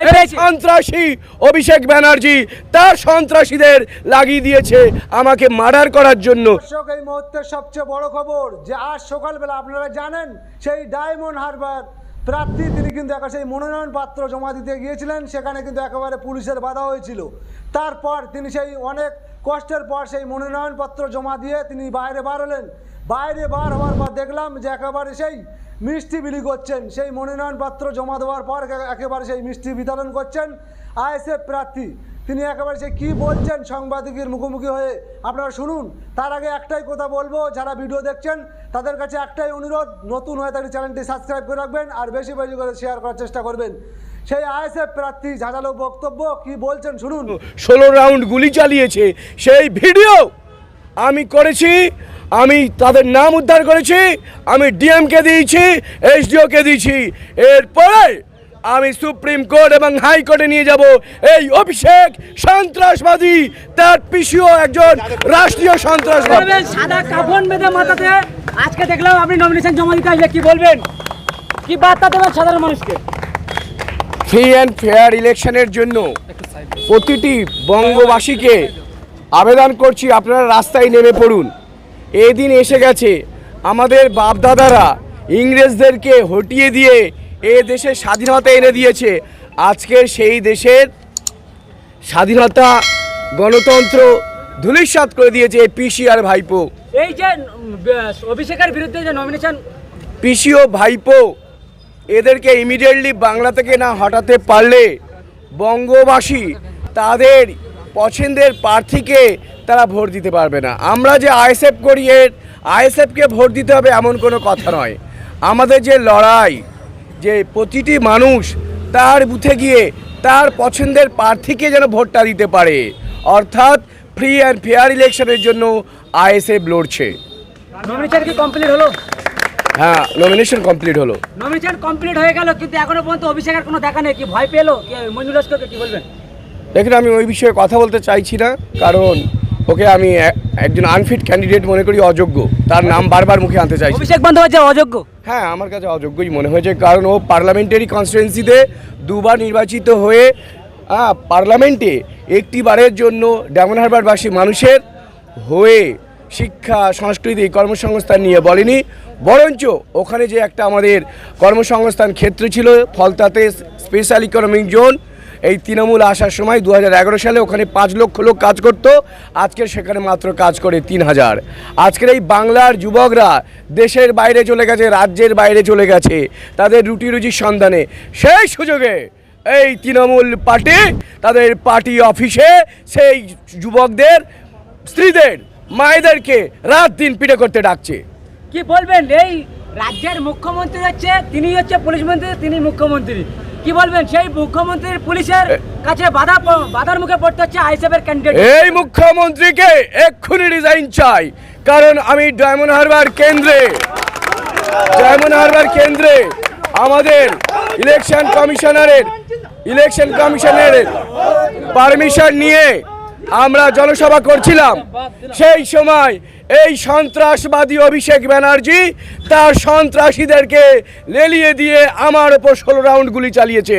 সন্ত্রাসী অভিষেক ব্যানার্জি তার সন্ত্রাসীদের লাগিয়ে দিয়েছে আমাকে মার্ডার করার জন্য। দর্শক এই মুহূর্তে সবচেয়ে বড় খবর যে আজ সকালবেলা আপনারা জানেন সেই ডায়মন্ড হারবার প্রার্থী, তিনি কিন্তু একা সেই মনোনয়ন পাত্র জমা দিতে গিয়েছিলেন, সেখানে কিন্তু একেবারে পুলিশের বাধা হয়েছিল। তারপর তিনি সেই অনেক কষ্টের পর সেই মনোনয়নপত্র জমা দিয়ে তিনি বাইরে বার হলেন। বাইরে বার হওয়ার পর দেখলাম যে একেবারে সেই মিষ্টি বিলি করছেন। সেই মনোনয়নপত্র জমা দেওয়ার পর একেবারে সেই মিষ্টি বিতরণ করছেন আইএসএফ প্রার্থী। তিনি একেবারে সে কী বলছেন সাংবাদিকের মুখোমুখি হয়ে? আপনারা শুনুন, তার আগে একটাই কথা বলব, যারা ভিডিও দেখছেন, তাদের কাছে একটাই অনুরোধ, নতুন হয়ে থাকলে চ্যানেলটি সাবস্ক্রাইব করে রাখবেন আর বেশি বেশি করে শেয়ার করার চেষ্টা করবেন। সেই আইএসএফ প্রার্থী ঝাঁঝালো বক্তব্য কি বলছেন শুনুন। ষোলো রাউন্ড গুলি চালিয়েছে, সেই ভিডিও আমি করেছি, আমি তাদের নাম উদ্ধার করেছি, আমি ডিএমকে দিয়েছি, এসডিওকে দিয়েছি। এরপরে আমি সুপ্রিম কোর্ট এবং হাইকোর্টে নিয়ে যাব। এই অভিষেক সন্ত্রাসবাদী তার পিসিও একজন রাষ্ট্রীয় সন্ত্রাসবাদী। সাদা কাফন বেঁধে মাথাতে আজকে দেখলাম আপনি নমিনেশন জমা দিতে আসলে কি বলবেন? কি বার্তা দেবেন সাধারণ মানুষকে? ফ্রি অ্যান্ড ফেয়ার ইলেকশনের জন্য প্রতিটি বঙ্গবাসীকে আবেদন করছি আপনারা রাস্তায় নেমে পড়ুন। এই দিন এসে গেছে আমাদের বাপদাদারা ইংরেজদেরকে হটিয়ে দিয়ে এ দেশের স্বাধীনতা এনে দিয়েছে। আজকে সেই দেশের স্বাধীনতা গণতন্ত্র ধূলিসাৎ করে দিয়েছে এই পিসি আর ভাইপো। এই যে অভিষেকের বিরুদ্ধে যে নমিনেশন পিসিও ভাইপো এদেরকে ইমিডিয়েটলি বাংলা থেকে না হটাতে পারলে বঙ্গবাসী তাদের পছন্দের প্রার্থীকে তারা ভোট দিতে পারবে না। আমরা যে আইএসএফ করি এর আইএসএফকে ভোট দিতে হবে এমন কোনো কথা নয়। আমাদের যে লড়াই যে প্রতিটি মানুষ তার বুথে গিয়ে তার পছন্দের প্রার্থীকে যেন ভোটটা দিতে পারে। অর্থাৎ ফ্রি অ্যান্ড ফেয়ার ইলেকশনের জন্য আইএসএফ লড়ছে। নমিনেশন কি কমপ্লিট হলো? হ্যাঁ নমিনেশন কমপ্লিট হলো। নমিনেশন কমপ্লিট হয়ে গেল কিন্তু এখনও পর্যন্ত অভিষেকের কোনো দেখা নেই। কি ভয় পেল? কি মঞ্জু লস্করকে কি বলবেন? দেখুন আমি ওই বিষয়ে কথা বলতে চাইছি না কারণ ওকে আমি একজন আনফিট ক্যান্ডিডেট মনে করি অযোগ্য। তার নাম বারবার মুখে আনতে চাইছি। অভিষেক বন্দ্যোপাধ্যায় অযোগ্য? হ্যাঁ আমার কাছে অযোগ্যই মনে হয়েছে, কারণ ও পার্লামেন্টারি কনস্টিটুয়েন্সিতে দুবার নির্বাচিত হয়ে পার্লামেন্টে একটি বারের জন্য ডেমন হারবারবাসী মানুষের হয়ে শিক্ষা, সংস্কৃতি, কর্মসংস্থান নিয়ে বলেনি। বরঞ্চ ওখানে যে একটা আমাদের কর্মসংস্থান ক্ষেত্র ছিল, ফলতাতে স্পেশাল ইকোনমিক জোন এই তৃণমূল আসার সময় দু হাজার এগারো সালে ওখানে পাঁচ লক্ষ লোক কাজ করত, আজকে সেখানে মাত্র কাজ করে তিন হাজার আজকের এই বাংলার যুবকরা দেশের বাইরে চলে গেছে, রাজ্যের বাইরে চলে গেছে, তাদের রুটি রুজির সন্ধানে। সেই সুযোগে এই তৃণমূল পার্টি, তাদের পার্টি অফিসে সেই যুবকদের, স্ত্রীদের, মায়েদেরকে রাত দিন পিঠে করতে ডাকছে। কি বলবেন? এই রাজ্যের মুখ্যমন্ত্রী হচ্ছে তিনি হচ্ছে পুলিশ মন্ত্রী তিনি মুখ্যমন্ত্রী। কি বলবেন? সেই মুখ্যমন্ত্রীর পুলিশের কাছে বাধা বাধার মুখে পড়তে হচ্ছে আইসএফের ক্যান্ডিডেট এই মুখ্যমন্ত্রীকে এক্ষুনি রিজাইন চাই কারণ আমি ডায়মন্ড হারবার কেন্দ্রে। ডায়মন্ড হারবার কেন্দ্রে আমাদের ইলেকশন কমিশনারের ইলেকশন কমিশনারের পারমিশন নিয়ে আমরা জনসভা করছিলাম। সেই সময় এই সন্ত্রাসবাদী অভিষেক ব্যানার্জি তার সন্ত্রাসীদেরকে লেলিয়ে দিয়ে আমার ওপর ষোলো রাউন্ড গুলি চালিয়েছে।